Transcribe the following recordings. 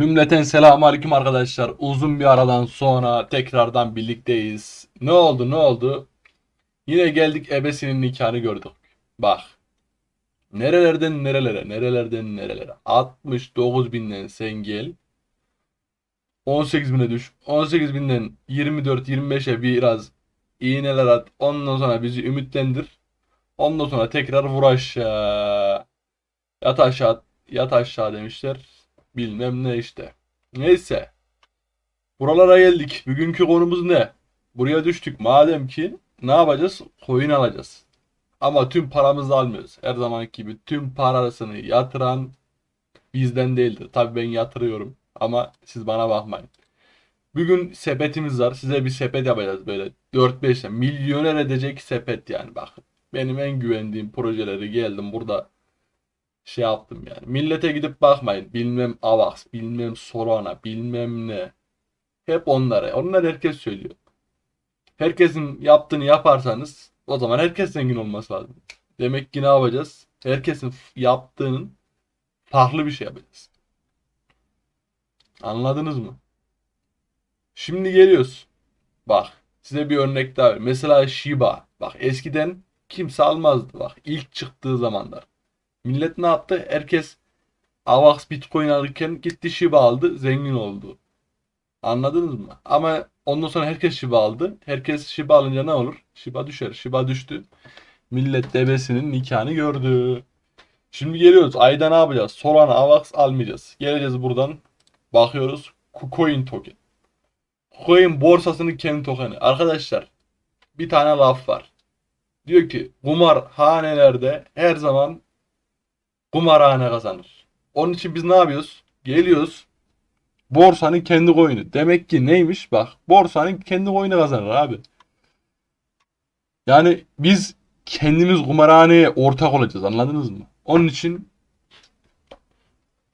Cümleten selamun aleyküm arkadaşlar. Uzun bir aradan sonra tekrardan birlikteyiz. Ne oldu ne oldu? Yine geldik ebesinin nikahını gördük. Bak. Nerelerden nerelere, nerelerden nerelere. 69 binden sen gel. 18 bine düş. 18 binden 24-25'e biraz iğneler at. Ondan sonra bizi ümitlendir. Ondan sonra tekrar vur aşağı. Yat aşağı, yat aşağı demişler. Bilmem ne işte. Neyse. Buralara geldik. Bugünkü konumuz ne? Buraya düştük. Madem ki ne yapacağız? Coin alacağız. Ama tüm paramızı almıyoruz. Her zamanki gibi tüm parasını yatıran bizden değildir. Tabii ben yatırıyorum. Ama siz bana bakmayın. Bugün sepetimiz var. Size bir sepet yapacağız böyle 4-5 milyoner edecek sepet yani bak. Benim en güvendiğim projeleri geldim burada şey yaptım yani. Millete gidip bakmayın. Bilmem Avax, bilmem Solana, bilmem ne. Hep onlara. Onlar herkes söylüyor. Herkesin yaptığını yaparsanız o zaman herkes zengin olması lazım. Demek ki ne yapacağız? Herkesin yaptığının farklı bir şey yapacağız. Anladınız mı? Şimdi geliyoruz. Bak size bir örnek daha. Mesela Shiba. Bak eskiden kimse almazdı. Bak ilk çıktığı zamanlar. Millet ne yaptı? Herkes Avax Bitcoin alırken gitti Shiba aldı, zengin oldu. Anladınız mı? Ama ondan sonra herkes Shiba aldı. Herkes Shiba alınca ne olur? Shiba düşer. Shiba düştü. Millet debesinin nikahını gördü. Şimdi geliyoruz. Ayda ne yapacağız? Solana, Avax almayacağız. Geleceğiz buradan. Bakıyoruz. KuCoin token. KuCoin borsasının kendi tokeni. Arkadaşlar bir tane laf var. Diyor ki kumarhanelerde her zaman kumarhane kazanır. Onun için biz ne yapıyoruz? Geliyoruz. Borsanın kendi coin'i. Demek ki neymiş? Bak borsanın kendi coin'i kazanır abi. Yani biz kendimiz kumarhaneye ortak olacağız anladınız mı? Onun için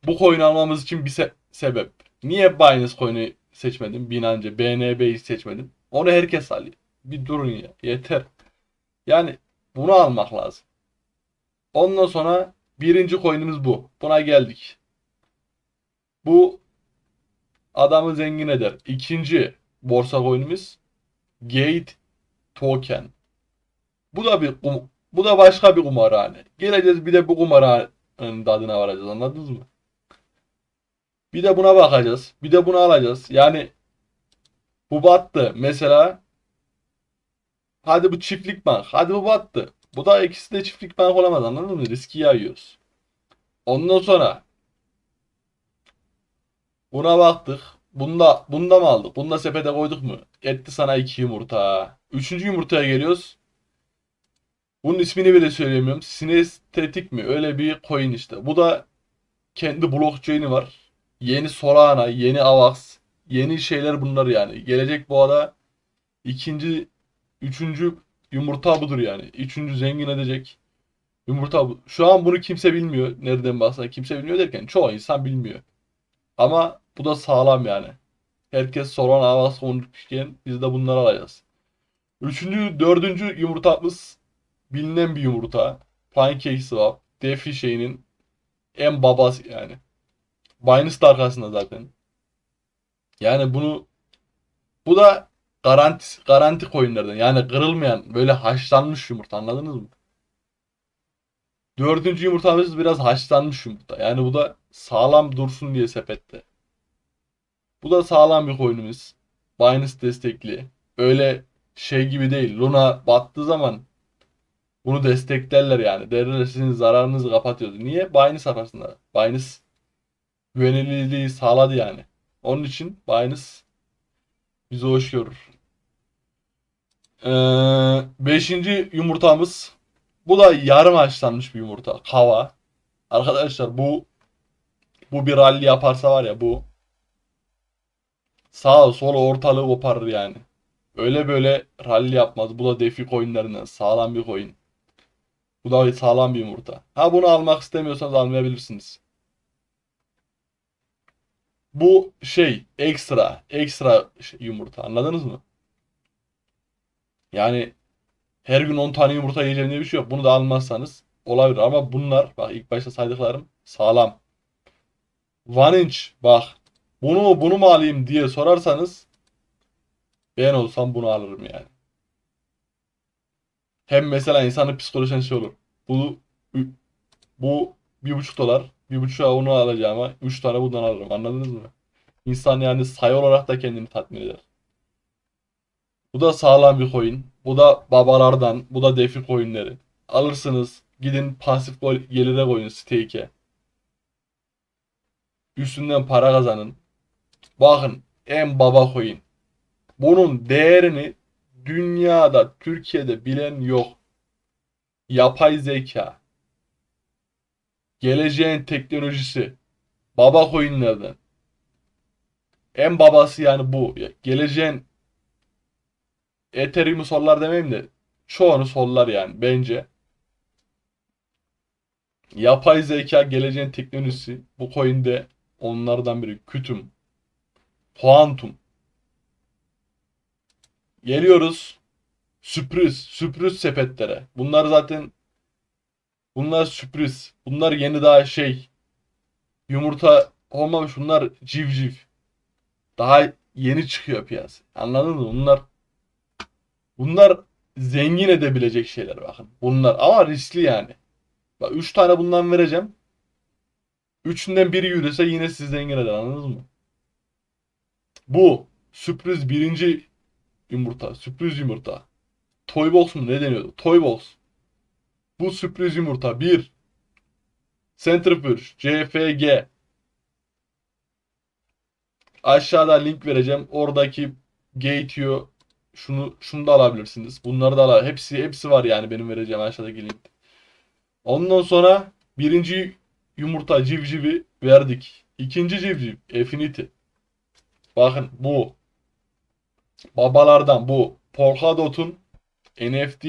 bu coin almamız için bir se- sebep. Niye Binance coin'i seçmedim? Binance, BNB'yi seçmedim. Onu herkes alıyor. Bir durun ya. Yeter. Yani bunu almak lazım. Ondan sonra birinci coin'imiz bu. Buna geldik. Bu adamı zengin eder. İkinci borsa coin'imiz Gate Token. Bu da bir bu da başka bir kumarhane. Geleceğiz bir de bu kumarhanenin tadına varacağız anladınız mı? Bir de buna bakacağız. Bir de bunu alacağız. Yani bu battı. Mesela hadi bu çiftlik bank. Hadi bu battı. Bu da ikisi de çiftlik bank olamaz anladın mı? Riski yayıyoruz. Ondan sonra buna baktık. Bunda, bunda mı aldık? Bunda sepete koyduk mu? Etti sana iki yumurta. Üçüncü yumurtaya geliyoruz. Bunun ismini bile söyleyemiyorum. Sinestetik mi? Öyle bir coin işte. Bu da kendi blockchain'i var. Yeni Solana, yeni Avax, yeni şeyler bunlar yani. Gelecek bu ara ikinci, üçüncü yumurta budur yani. Üçüncü zengin edecek yumurta bu. Şu an bunu kimse bilmiyor. Nereden baksan kimse bilmiyor derken çoğu insan bilmiyor. Ama bu da sağlam yani. Herkes Solana, Avax konuşurken biz de bunları alacağız. Üçüncü, dördüncü yumurtamız bilinen bir yumurta. PancakeSwap, DeFi şeyinin en babası yani. Binance arkasında zaten. Yani bunu bu da garanti garanti coinlerden. Yani kırılmayan böyle haşlanmış yumurta anladınız mı? Dördüncü yumurtamız biraz haşlanmış yumurta. Yani bu da sağlam dursun diye sepette. Bu da sağlam bir coin'imiz. Binance destekli. Öyle şey gibi değil. Luna battığı zaman bunu desteklerler yani. Derler sizin zararınızı kapatıyoruz. Niye? Binance arasında. Binance güvenilirliği sağladı yani. Onun için Binance bizi hoş görür. Ee, beşinci yumurtamız. Bu da yarım haşlanmış bir yumurta. Kava. Arkadaşlar bu bu bir rally yaparsa var ya bu sağa sola ortalığı koparır yani. Öyle böyle rally yapmaz. Bu da DeFi coinlerinden sağlam bir coin. Bu da sağlam bir yumurta. Ha bunu almak istemiyorsanız almayabilirsiniz. Bu şey ekstra ekstra yumurta anladınız mı? Yani her gün 10 tane yumurta yiyeceğim diye bir şey yok. Bunu da almazsanız olabilir ama bunlar bak ilk başta saydıklarım sağlam. One inch bak bunu mu bunu mu alayım diye sorarsanız ben olsam bunu alırım yani. Hem mesela insanın psikolojisi şey olur. Bu bu bir buçuk dolar. Bir buçuğa onu alacağıma üç tane bundan alırım. Anladınız mı? İnsan yani sayı olarak da kendini tatmin eder. Bu da sağlam bir coin. Bu da babalardan. Bu da defi coinleri. Alırsınız. Gidin pasif gol- gelire koyun stake'e. Üstünden para kazanın. Bakın en baba coin. Bunun değerini dünyada, Türkiye'de bilen yok. Yapay zeka. Geleceğin teknolojisi. Baba coinlerden. En babası yani bu. Geleceğin Ethereum'u sollar demeyeyim de çoğunu sollar yani bence. Yapay zeka geleceğin teknolojisi. Bu coin'de onlardan biri. Kütüm. Kuantum. Geliyoruz. Sürpriz. Sürpriz sepetlere. Bunlar zaten bunlar sürpriz. Bunlar yeni daha şey. Yumurta olmamış. Bunlar civciv. Daha yeni çıkıyor piyasa. Anladın mı? Bunlar bunlar zengin edebilecek şeyler bakın. Bunlar ama riskli yani. Bak 3 tane bundan vereceğim. Üçünden biri yürüse yine siz zengin eder anladınız mı? Bu sürpriz birinci yumurta. Sürpriz yumurta. Toy box mu ne deniyordu? Toy box. Bu sürpriz yumurta. Bir. Centrifuge. CFG. Aşağıda link vereceğim. Oradaki Gate'yu şunu şunu da alabilirsiniz. Bunları da al. Hepsi hepsi var yani benim vereceğim aşağıdaki link. Ondan sonra birinci yumurta civcivi verdik. İkinci civciv Affinity. Bakın bu babalardan bu Polkadot'un NFT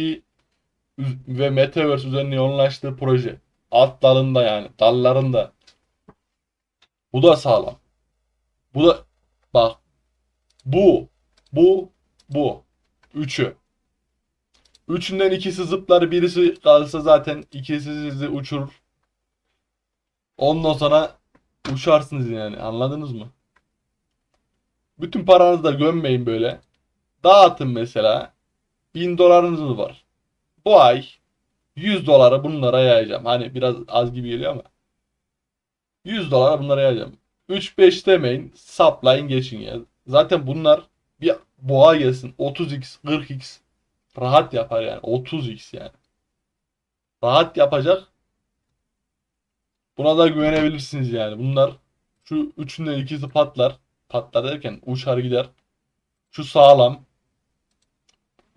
ve Metaverse üzerine yoğunlaştığı proje. Alt dalında yani dallarında. Bu da sağlam. Bu da bak bu bu bu üçü. Üçünden ikisi zıplar birisi kalsa zaten ikisi sizi uçurur. Ondan sonra uçarsınız yani anladınız mı? Bütün paranızı da gömmeyin böyle. Dağıtın mesela. 1000 dolarınız var? Bu ay 100 doları bunlara yayacağım. Hani biraz az gibi geliyor ama. 100 dolara bunlara yayacağım. 3-5 demeyin. Saplayın geçin ya. Zaten bunlar bir boğa gelsin. 30x, 40x rahat yapar yani. 30x yani. Rahat yapacak. Buna da güvenebilirsiniz yani. Bunlar şu üçünden ikisi patlar. Patlar derken uçar gider. Şu sağlam.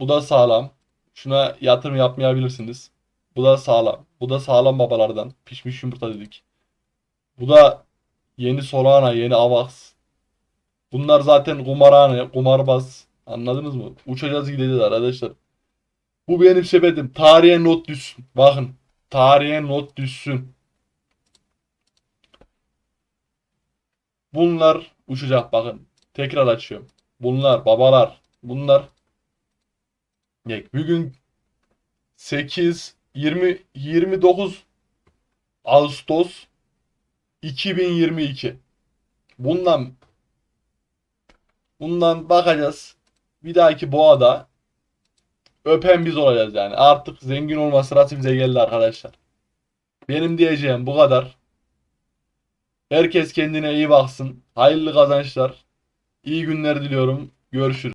Bu da sağlam. Şuna yatırım yapmayabilirsiniz. Bu da sağlam. Bu da sağlam babalardan. Pişmiş yumurta dedik. Bu da yeni Solana, yeni Avax. Bunlar zaten kumarhane, kumarbaz. Anladınız mı? Uçacağız gideceğiz arkadaşlar. Bu benim sepetim. Tarihe not düşsün. Bakın. Tarihe not düşsün. Bunlar uçacak bakın. Tekrar açıyorum. Bunlar babalar. Bunlar Bak, bugün 8 20 29 Ağustos 2022. Bundan bundan bakacağız. Bir dahaki boğada öpen biz olacağız yani. Artık zengin olma sırası bize geldi arkadaşlar. Benim diyeceğim bu kadar. Herkes kendine iyi baksın. Hayırlı kazançlar. İyi günler diliyorum. Görüşürüz.